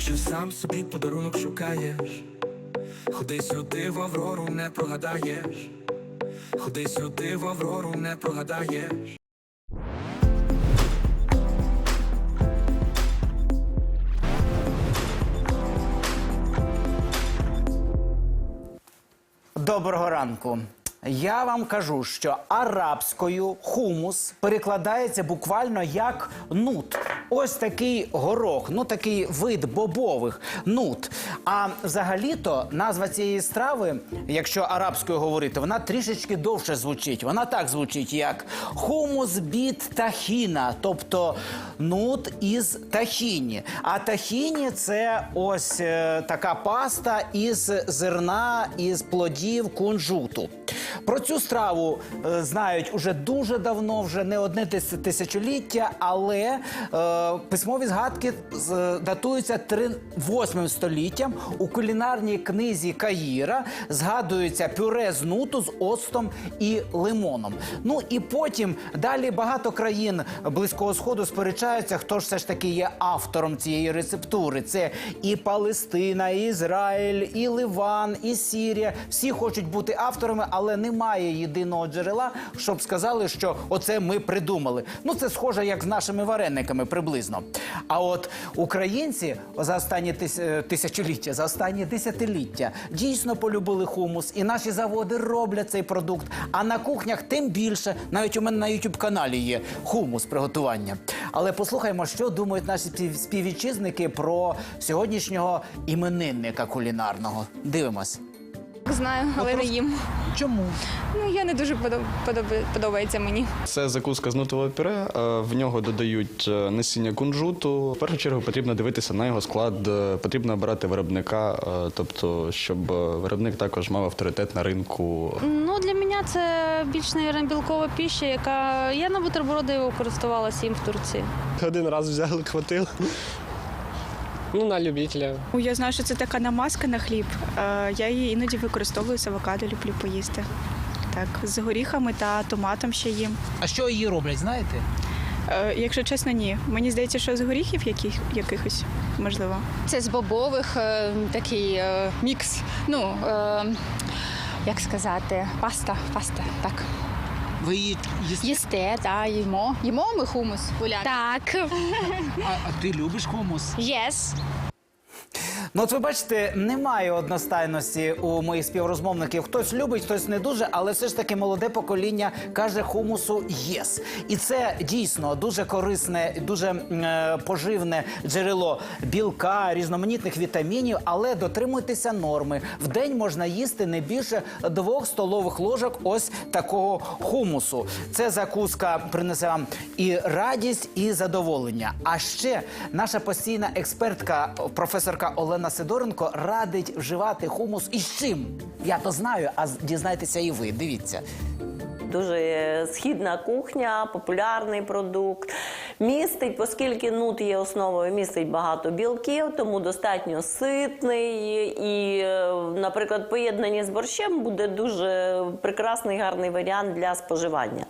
Якщо сам собі подарунок шукаєш, ходи сюди в Аврору, не прогадаєш. Ходи сюди в Аврору, не прогадаєш. Доброго ранку. Я вам кажу, що арабською хумус перекладається буквально як нут. Ось такий горох, ну такий вид бобових нут. А взагалі-то назва цієї страви, якщо арабською говорити, вона трішечки довше звучить. Вона так звучить, як хумус біт тахіна, тобто нут із тахіні. А тахіні це ось е, така паста із зерна, із плодів кунжуту. Про цю страву е, знають уже дуже давно, вже не одне тисячоліття, але е, письмові згадки з- датуються три- восьмим століттям. У кулінарній книзі Каїра згадується пюре з нуту з оцтом і лимоном. Ну і потім далі багато країн близького сходу сперечаються, хто ж все ж таки є автором цієї рецептури. Це і Палестина, і Ізраїль, і Ливан, і Сірія. Всі хочуть бути авторами, але немає єдиного джерела, щоб сказали, що оце ми придумали. Ну це схоже, як з нашими варениками приблизно. А от українці за останні тис- е, тисячоліття, за останні десятиліття дійсно полюбили хумус, і наші заводи роблять цей продукт. А на кухнях тим більше, навіть у мене на youtube каналі є хумус приготування. Але послухаймо, що думають наші спів- співвітчизники про сьогоднішнього іменинника кулінарного. Дивимось. Знаю, але не їм. Чому? Ну я не дуже подоб... подоб- подобається мені. Це закуска з нутового пюре. е, В нього додають е, насіння кунжуту. В першу чергу потрібно дивитися на його склад. е, Потрібно обирати виробника, тобто, щоб виробник також мав авторитет на ринку. Ну, для мене це більш, мабуть, білкова піща, яка я на бутерброди користувалася їм в Турції. Один раз взяли, хватило. Ну, на любителя. Ну, Я знаю, що це така намазка на хліб. Е, Я її іноді використовую з авокадо, люблю поїсти. Так, з горіхами та томатом ще їм. А що її роблять, знаєте? Е, Якщо чесно, ні. Мені здається, що з горіхів яких, якихось можливо. Це з бобових е, такий е, мікс. Ну е, як сказати, паста, паста. Так. Ви її їсте? Їсте, так, їмо. Їмо ми хумус. Гуляти. Так, А, а ти любиш хумус? єс. Ну, от ви бачите, немає одностайності у моїх співрозмовників. Хтось любить, хтось не дуже, але все ж таки молоде покоління каже хумусу єс. І це дійсно дуже корисне, дуже е, поживне джерело білка, різноманітних вітамінів, але дотримуйтеся норми. В день можна їсти не більше двох столових ложок ось такого хумусу. Це закуска принесе вам і радість, і задоволення. А ще наша постійна експертка, професорка Олена Сидоренко, радить вживати хумус із чим? Я то знаю, а дізнайтеся і ви. Дивіться. Дуже східна кухня, популярний продукт. Містить, оскільки нут є основою, містить багато білків, тому достатньо ситний. І, е, наприклад, поєднані з борщем буде дуже прекрасний гарний варіант для споживання.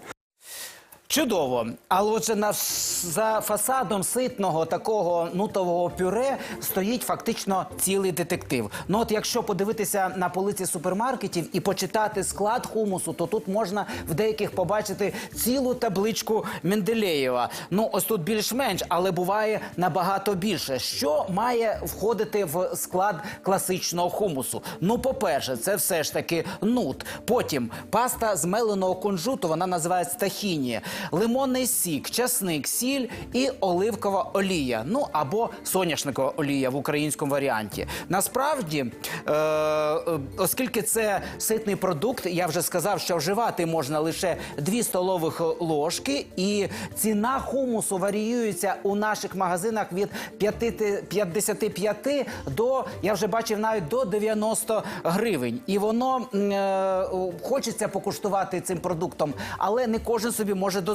Чудово. Але отже, на за фасадом ситного такого нутового пюре стоїть фактично цілий детектив. Ну от якщо подивитися на полиці супермаркетів і почитати склад хумусу, то тут можна в деяких побачити цілу табличку Менделєєва. Ну ось тут більш-менш, але буває набагато більше. Що має входити в склад класичного хумусу? Ну, по-перше, це все ж таки нут. Потім паста з меленого кунжуту, вона називається тахіні, лимонний сік, часник, сіль і оливкова олія. Ну або соняшникова олія в українському варіанті. Насправді, е, е, оскільки це ситний продукт, я вже сказав, що вживати можна лише 2 столових ложки, і ціна хумусу варіюється у наших магазинах від 5 55 до я вже бачив навіть до 90 гривень. І воно е, хочеться покуштувати цим продуктом, але не кожен собі може дозволити.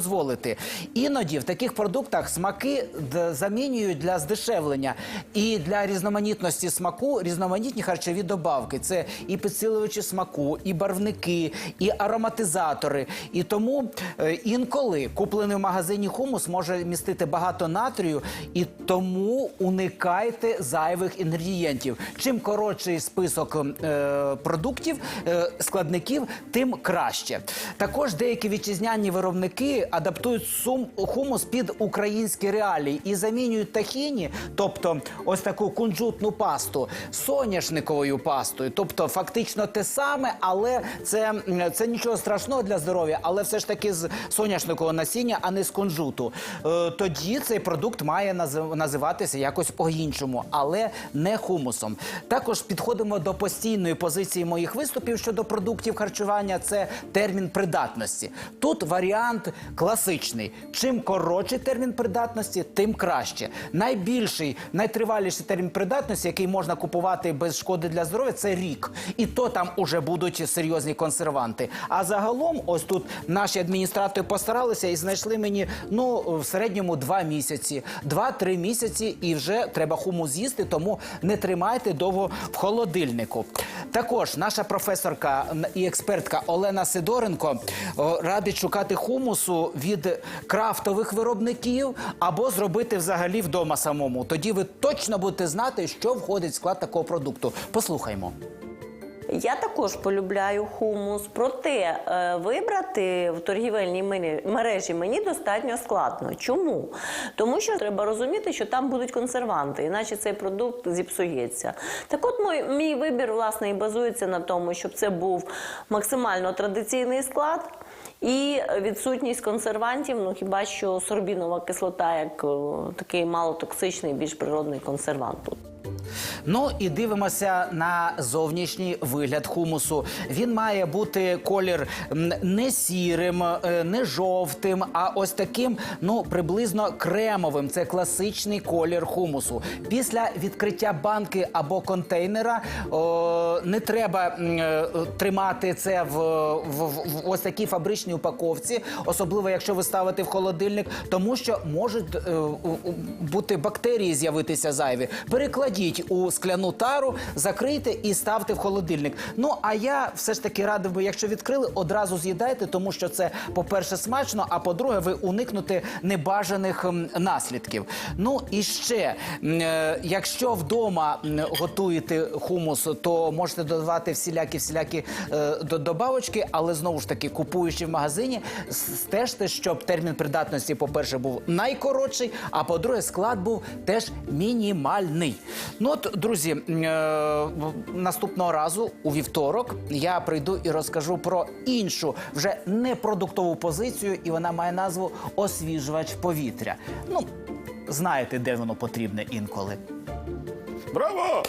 Іноді в таких продуктах смаки замінюють для здешевлення і для різноманітності смаку різноманітні харчові добавки. Це і підсилювачі смаку, і барвники, і ароматизатори. І тому е, інколи куплений в магазині хумус може містити багато натрію, і тому уникайте зайвих інгредієнтів. Чим коротший список е, продуктів, е, складників, тим краще. Також деякі вітчизняні виробники адаптують сум хумус під українські реалії і замінюють тахіні, тобто ось таку кунжутну пасту, соняшниковою пастою. Тобто, фактично те саме, але це, це нічого страшного для здоров'я, але все ж таки з соняшникового насіння, а не з кунжуту. Е, тоді цей продукт має назив- називатися якось по-іншому, але не хумусом. Також підходимо до постійної позиції моїх виступів щодо продуктів харчування. Це термін придатності. Тут варіант класичний. Чим коротший термін придатності, тим краще. Найбільший, найтриваліший термін придатності, який можна купувати без шкоди для здоров'я, це рік. І то там уже будуть серйозні консерванти. А загалом, ось тут наші адміністратори постаралися і знайшли мені ну в середньому два місяці, два-три місяці, і вже треба хумус з'їсти, тому не тримайте довго в холодильнику. Також наша професорка і експертка Олена Сидоренко радить шукати хумусу від крафтових виробників або зробити взагалі вдома самому. Тоді ви точно будете знати, що входить в склад такого продукту. Послухаймо. Я також полюбляю хумус, проте е, вибрати в торгівельній мережі мені достатньо складно. Чому? Тому що треба розуміти, що там будуть консерванти, іначе цей продукт зіпсується. Так от мій, мій вибір власне і базується на тому, щоб це був максимально традиційний склад. І відсутність консервантів, ну хіба що сорбінова кислота, як е, такий малотоксичний, більш природний консервант. тут. Ну і дивимося на зовнішній вигляд хумусу. Він має бути колір не сірим, е, не жовтим, а ось таким, ну приблизно кремовим. Це класичний колір хумусу. Після відкриття банки або контейнера о, не треба м, е, тримати це в, в, в ось такій фабричній упаковці, особливо якщо ви ставите в холодильник, тому що можуть е, у- у- бути бактерії з'явитися зайві. Перекладіть у скляну тару, закрийте і ставте в холодильник. Ну а я все ж таки радив би, якщо відкрили, одразу з'їдайте, тому що це, по-перше, смачно, а по-друге, ви уникнете небажаних наслідків. Ну і ще, е, якщо вдома готуєте хумус, то можете додавати всілякі всілякі е, добавочки, але знову ж таки, купуючи в магазині, стежте, щоб термін придатності, по-перше, був найкоротший, а по-друге, склад був теж мінімальний. Ну от, друзі, е, наступного разу у вівторок я прийду і розкажу про іншу вже непродуктову позицію, і вона має назву освіжувач повітря. Ну, знаєте, де воно потрібне інколи. Браво!